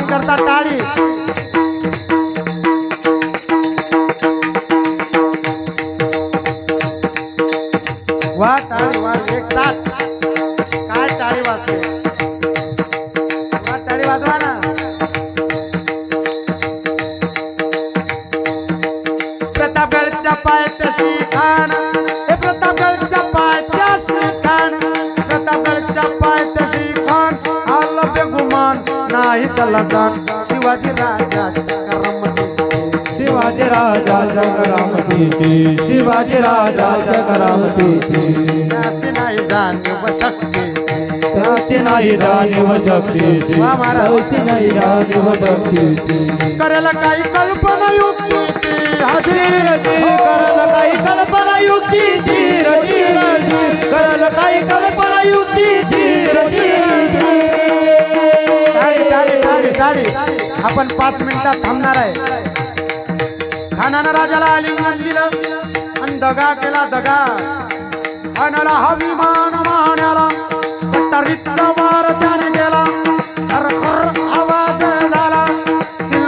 स्वागत करता टाळी. वा टाळी वा एक साथ काय टाळी वाजते? वा टाळी वाजवा ना. प्रतापगडच्या पाय तशी पायथ्याशी खान आलं बेगुमान नाही त्याला दान. शिवाजी करमते शिवाजी राजाच्या करामतीची शिवाजी करामतीची त्यासी नाही जाणीव शक्ती नाही जाणीव नाही जाणीव शक्तीची करेल काही कल्पना युक्तीची धीर आपण पाच मिनिटात थांबणार आहे. खानानं राजाला आलिंगन दिलं आणि दगा केला दगा. खानाला हवी मान माण्याला वार त्याने